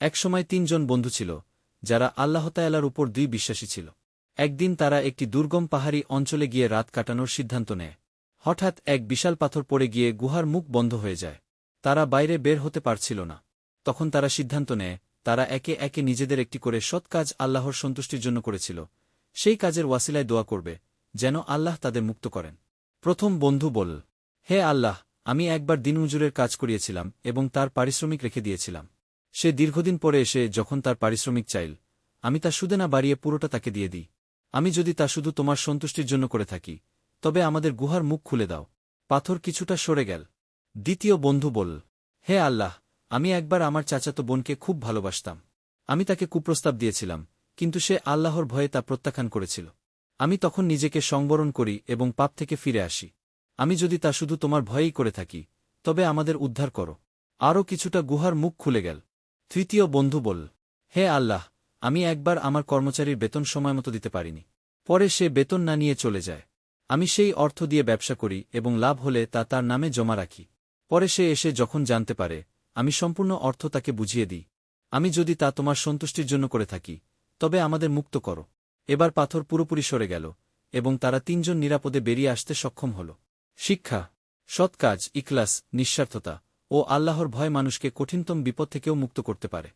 একসময় তিনজন বন্ধু ছিল, যারা আল্লাহতায়ালার উপর দুই বিশ্বাসী ছিল। একদিন তারা একটি দুর্গম পাহাড়ি অঞ্চলে গিয়ে রাত কাটানোর সিদ্ধান্ত নেয়। হঠাৎ এক বিশাল পাথর পড়ে গিয়ে গুহার মুখ বন্ধ হয়ে যায়। তারা বাইরে বের হতে পারছিল না। তখন তারা সিদ্ধান্ত নেয়, তারা একে একে নিজেদের একটি করে সৎ কাজ আল্লাহর সন্তুষ্টির জন্য করেছিল। সেই কাজের ওয়াসিলায় দোয়া করবে, যেন আল্লাহ তাদের মুক্ত করেন। প্রথম বন্ধু বল হে আল্লাহ, আমি একবার দিনমজুরের কাজ করিয়েছিলাম এবং তার পারিশ্রমিক রেখে দিয়েছিলাম। সে দীর্ঘদিন পরে এসে যখন তার পারিশ্রমিক চাইল, আমি তা সুদে না বাড়িয়ে পুরোটা তাকে দিয়ে দিই। আমি যদি তা শুধু তোমার সন্তুষ্টির জন্য করে থাকি, তবে আমাদের গুহার মুখ খুলে দাও। পাথর কিছুটা সরে গেল। দ্বিতীয় বন্ধু বলল, হে আল্লাহ, আমি একবার আমার চাচাতো বোনকে খুব ভালোবাসতাম। আমি তাকে কুপ্রস্তাব দিয়েছিলাম, কিন্তু সে আল্লাহর ভয়ে তা প্রত্যাখ্যান করেছিল। আমি তখন নিজেকে সংবরণ করি এবং পাপ থেকে ফিরে আসি। আমি যদি তা শুধু তোমার ভয়েই করে থাকি, তবে আমাদের উদ্ধার করো। আরও কিছুটা গুহার মুখ খুলে গেল। তৃতীয় বন্ধু বল, হে আল্লাহ, আমি একবার আমার কর্মচারীর বেতন সময়মতো দিতে পারিনি। পরে সে বেতন না নিয়ে চলে যায়। আমি সেই অর্থ দিয়ে ব্যবসা করি এবং লাভ হলে তা তার নামে জমা রাখি। পরে সে এসে যখন জানতে পারে, আমি সম্পূর্ণ অর্থ তাকে বুঝিয়ে দিই। আমি যদি তা তোমার সন্তুষ্টির জন্য করে থাকি, তবে আমাদের মুক্ত করো। এবার পাথর পুরোপুরি সরে গেল এবং তারা তিনজন নিরাপদে বেরিয়ে আসতে সক্ষম হল। শিক্ষা, সৎ কাজ ইকলাস নিঃস্বার্থতা। ও আল্লাহর ভয় মানুষকে কঠিনতম বিপদ থেকেও মুক্ত করতে পারে।